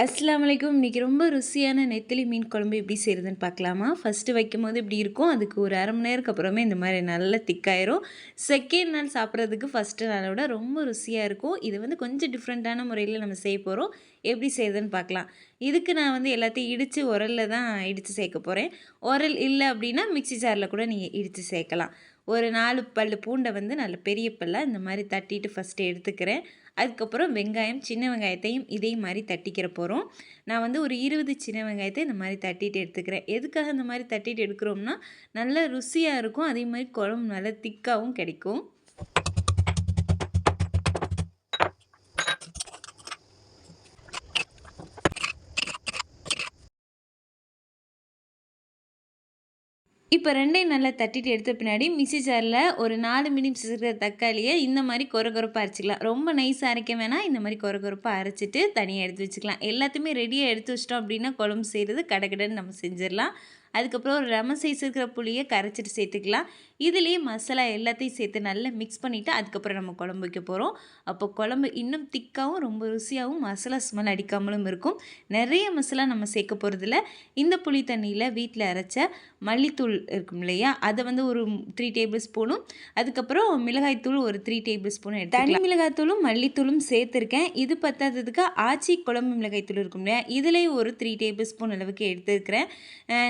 அஸ்லாம் வலைக்கும் இன்றைக்கி ரொம்ப ருசியான நெத்திலி மீன் குழம்பு எப்படி செய்கிறதுன்னு பார்க்கலாமா? ஃபஸ்ட்டு வைக்கும்போது இப்படி இருக்கும்? அதுக்கு ஒரு அரை மணி நேரத்துக்கு அப்புறமே இந்த மாதிரி நல்லா திக்காயிரும் செகண்ட் நாள் சாப்பிட்றதுக்கு ஃபஸ்ட்டு நாளை விட ரொம்ப ருசியாக இருக்கும். இது வந்து கொஞ்சம் டிஃப்ரெண்ட்டான முறையில் நம்ம செய்ய போகிறோம் எப்படி செய்யறதுன்னு பார்க்கலாம். இதுக்கு நான் வந்து எல்லாத்தையும் இடித்து உரலில் தான் இடித்து சேர்க்க போகிறேன் உரல் இல்லை அப்படின்னா மிக்ஸி ஜாரில் கூட நீங்கள் இடித்து சேர்க்கலாம். ஒரு நாலு பல் பூண்டை வந்து நல்ல பெரிய பல்லாக இந்த மாதிரி தட்டிட்டு ஃபஸ்ட்டு எடுத்துக்கிறேன். அதுக்கப்புறம் வெங்காயம் சின்ன வெங்காயத்தையும் இதே மாதிரி தட்டிக்கிற போகிறோம் நான் வந்து ஒரு இருபது சின்ன வெங்காயத்தை இந்த மாதிரி தட்டிட்டு எடுத்துக்கிறேன். எதுக்காக இந்த மாதிரி தட்டிட்டு எடுக்கிறோம்னா நல்ல ருசியாக இருக்கும். அதே மாதிரி குழம்பு நல்லா திக்காகவும் கிடைக்கும். இப்போ ரெண்டையும் நல்லா தட்டிட்டு எடுத்த பின்னாடி மிக்சி ஜாரில் ஒரு நாலு மினிம்ஸ் இருக்கிற தக்காளியை இந்த மாதிரி கொர கொரப்பாக அரைச்சிக்கலாம். ரொம்ப நைஸாக அரைக்க வேணால் இந்த மாதிரி கொர கொரப்பாக அரைச்சிட்டு தனியாக எடுத்து வச்சுக்கலாம். எல்லாத்தையுமே ரெடியாக எடுத்து வச்சிட்டோம் அப்படின்னா குழம்பு செய்கிறது கடகடன்னு நம்ம செஞ்சிடலாம். அதுக்கப்புறம் ஒரு லெமன் சைஸ் இருக்கிற புளியை கரைச்சிட்டு சேர்த்துக்கலாம். இதுலேயே மசாலா எல்லாத்தையும் சேர்த்து நல்லா மிக்ஸ் பண்ணிவிட்டு அதுக்கப்புறம் நம்ம குழம்பு வைக்க போகிறோம் அப்போ குழம்பு இன்னும் திக்காகவும் ரொம்ப ருசியாகவும் மசாலா ஸ்மெல் அடிக்காமலும் இருக்கும். நிறைய மசாலா நம்ம சேர்க்க போகிறதில்ல இந்த புளி தண்ணியில் வீட்டில் அரைச்ச மல்லித்தூள் இருக்கும் இல்லையா? அதை வந்து ஒரு த்ரீ டேபிள் ஸ்பூனும் அதுக்கப்புறம் மிளகாய்த்தூள் ஒரு த்ரீ டேபிள் ஸ்பூனும் எடுத்து தனி மிளகாய்த்தூளும் மல்லித்தூளும் சேர்த்துருக்கேன். இது பத்தாததுக்கு ஆச்சி குழம்பு மிளகாய்த்தூள் இருக்கும் இல்லையா? இதுலேயும் ஒரு த்ரீ டேபிள் ஸ்பூன் அளவுக்கு எடுத்துருக்கிறேன்.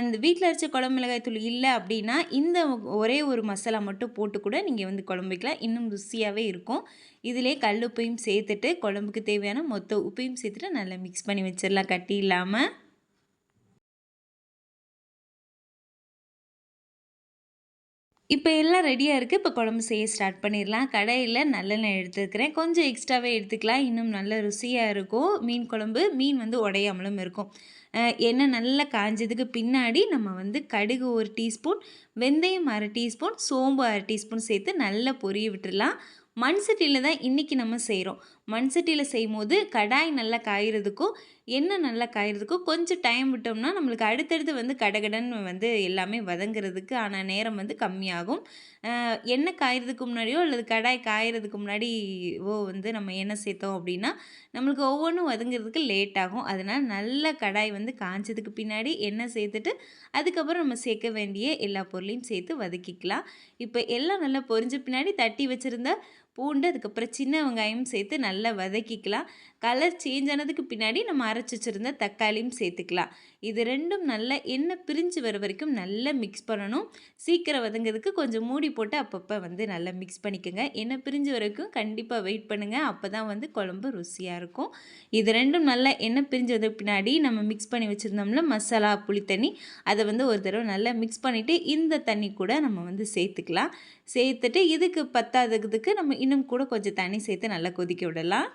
இந்த வீட்டில் வீட்டில் அரைச்ச குழம்பு மிளகாய்த்தூள் இல்லை அப்படின்னா இந்த ஒரே ஒரு மசாலா மட்டும் போட்டு கூட நீங்கள் வந்து குழம்பு வைக்கலாம். இன்னும் ருசியாகவே இருக்கும். இதிலே கல் உப்பையும் சேர்த்துட்டு குழம்புக்கு தேவையான மொத்த உப்பையும் சேர்த்துட்டு நல்லா மிக்ஸ் பண்ணி வச்சிடலாம். கட்டி இல்லாமல் இப்போ எல்லாம் ரெடியாக இருக்குது இப்போ குழம்பு செய்ய ஸ்டார்ட் பண்ணிடலாம். கடையில் நல்லெண்ணெய் எடுத்துக்கிறேன். கொஞ்சம் எக்ஸ்ட்ராவே எடுத்துக்கலாம். இன்னும் நல்ல ருசியாக இருக்கும். மீன் குழம்பு மீன் வந்து உடையாமலும் இருக்கும். எண்ணெய் நல்லா காஞ்சதுக்கு பின்னாடி நம்ம வந்து கடுகு ஒரு டீஸ்பூன் வெந்தயம் அரை டீஸ்பூன் சோம்பு அரை டீஸ்பூன் சேர்த்து நல்லா பொரிய விட்டுடலாம். மண் சட்டியில் தான் இன்றைக்கி நம்ம செய்கிறோம் மண் சட்டியில் செய்யும் போது கடாய் நல்லா காய்கிறதுக்கும் எண்ணெய் நல்லா காய்கிறதுக்கும் கொஞ்சம் டைம் விட்டோம்னா நம்மளுக்கு அடுத்தடுத்து வந்து கடகடன் வந்து எல்லாமே வதங்குறதுக்கு ஆனால் நேரம் வந்து கம்மியாகும். எண்ணெய் காயறதுக்கு முன்னாடியோ அல்லது கடாய் காய்கிறதுக்கு முன்னாடியோ வந்து நம்ம எண்ணெய் சேர்த்தோம் அப்படின்னா நம்மளுக்கு ஒவ்வொன்றும் வதங்குறதுக்கு லேட் ஆகும். அதனால் நல்ல கடாய் வந்து காய்ச்சதுக்கு பின்னாடி எண்ணெய் சேர்த்துட்டு அதுக்கப்புறம் நம்ம சேர்க்க வேண்டிய எல்லா பொருளையும் சேர்த்து வதக்கிக்கலாம். இப்போ எல்லாம் நல்லா பொரிஞ்ச பின்னாடி தட்டி வச்சுருந்த பூண்டு அதுக்கப்புறம் சின்ன வெங்காயம் சேர்த்து நல்லா வதக்கிக்கலாம். கலர் சேஞ்ச் ஆனதுக்கு பின்னாடி நம்ம அரைச்சி வச்சுருந்த தக்காளியும் சேர்த்துக்கலாம். இது ரெண்டும் நல்லா எண்ணெய் பிரிஞ்சு வர வரைக்கும் நல்லா மிக்ஸ் பண்ணணும். சீக்கிரம் வதங்கிறதுக்கு கொஞ்சம் மூடி போட்டு அப்பப்போ வந்து நல்லா மிக்ஸ் பண்ணிக்கோங்க. எண்ணெய் பிரிஞ்சு வரைக்கும் கண்டிப்பாக வெயிட் பண்ணுங்கள் அப்போ தான் வந்து குழம்பு ருசியாக இருக்கும். இது ரெண்டும் நல்லா எண்ணெய் பிரிஞ்சதுக்கு பின்னாடி நம்ம மிக்ஸ் பண்ணி வச்சுருந்தோம்ல மசாலா புளி தண்ணி அதை வந்து ஒரு தடவை நல்லா மிக்ஸ் பண்ணிவிட்டு இந்த தண்ணி கூட நம்ம வந்து சேர்த்துக்கலாம். சேர்த்துட்டு இதுக்கு பத்தாததுக்கு நம்ம இன்னும் கூட கொஞ்சம் தண்ணி சேர்த்து நல்லா கொதிக்க விடலாம்.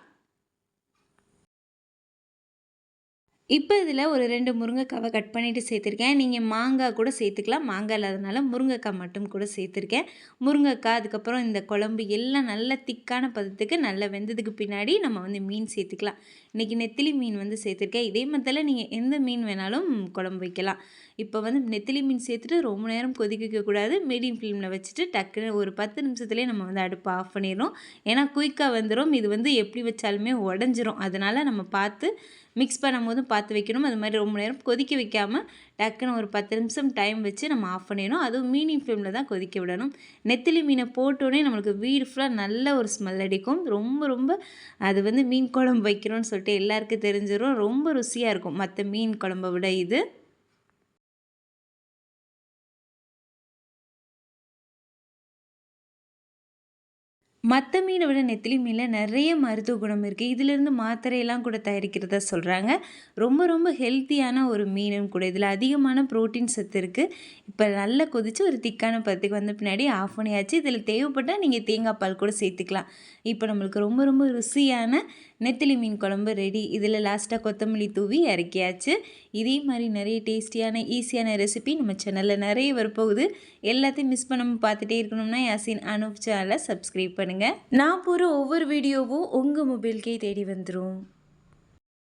இப்போ இதில் ஒரு ரெண்டு முருங்கைக்காவை கட் பண்ணிவிட்டு சேர்த்துருக்கேன். நீங்கள் மாங்காய் கூட சேர்த்துக்கலாம். மாங்காய் இல்லாதனால முருங்கைக்காய் மட்டும் கூட சேர்த்துருக்கேன். முருங்கைக்காய் அதுக்கப்புறம் இந்த குழம்பு எல்லாம் நல்ல திக்கான பதத்துக்கு நல்லா வெந்ததுக்கு பின்னாடி நம்ம வந்து மீன் சேர்த்துக்கலாம். இன்றைக்கி நெத்திலி மீன் வந்து சேர்த்துருக்கேன். இதே மத்தியில் நீங்கள் எந்த மீன் வேணாலும் குழம்பு வைக்கலாம். இப்போ வந்து நெத்திலி மீன் சேர்த்துட்டு ரொம்ப நேரம் கொதிக்க வைக்கக்கூடாது மீடியம் ஃப்ளேமில் வச்சுட்டு டக்குன்னு ஒரு பத்து நிமிஷத்துலேயே நம்ம வந்து அடுப்பை ஆஃப் பண்ணிடணும். ஏன்னா குயிக்காக வந்துடும் இது வந்து எப்படி வச்சாலுமே உடஞ்சிரும். அதனால் நம்ம பார்த்து மிக்ஸ் பண்ணும்போதும் பார்த்து வைக்கணும். அது மாதிரி ரொம்ப நேரம் கொதிக்க வைக்காமல் டக்குன்னு ஒரு பத்து நிமிஷம் டைம் வச்சு நம்ம ஆஃப் பண்ணிடணும். அதுவும் மீனிங் ஃப்ளேமில் தான் கொதிக்க விடணும். நெத்திலி மீனை போட்டோடனே நம்மளுக்கு வீடு ஃபுல்லாக நல்ல ஒரு ஸ்மெல் அடிக்கும். ரொம்ப ரொம்ப அது வந்து மீன் குழம்பு வைக்கிறோன்னு சொல்லிட்டு எல்லாருக்கும் தெரிஞ்சிடும் ரொம்ப ருசியாக இருக்கும். மற்ற மீன் குழம்பை விட இது. மற்ற மீனை விட நெத்திலி மீனில் நிறைய மருத்துவ குணம் இருக்குது இதிலிருந்து மாத்திரையெல்லாம் கூட தயாரிக்கிறதா சொல்கிறாங்க ரொம்ப ரொம்ப ஹெல்த்தியான ஒரு மீனும் கூட. இதில் அதிகமான ப்ரோட்டீன் சத்து இருக்குது இப்போ நல்லா கொதித்து ஒரு திக்கான பத்துக்கு வந்த பின்னாடி ஆஃப் பண்ணியாச்சு இதில் தேவைப்பட்டால் நீங்கள் தேங்காய் பால் கூட சேர்த்துக்கலாம். இப்போ நம்மளுக்கு ரொம்ப ரொம்ப ருசியான நெத்திலி மீன் குழம்பு ரெடி இதில் லாஸ்ட்டாக கொத்தமல்லி தூவி இறக்கியாச்சு. இதே மாதிரி நிறைய டேஸ்டியான ஈஸியான ரெசிபி நம்ம சேனலில் நிறைய வரப்போகுது. எல்லாத்தையும் மிஸ் பண்ணாமல் பார்த்துட்டே இருக்கணும்னா யாசின் அனுப் சேனலை சப்ஸ்கிரைப் பண்ணுங்கள் நான் போகிற ஒவ்வொரு வீடியோவும் உங்கள் மொபைல்கே தேடி வந்துடும்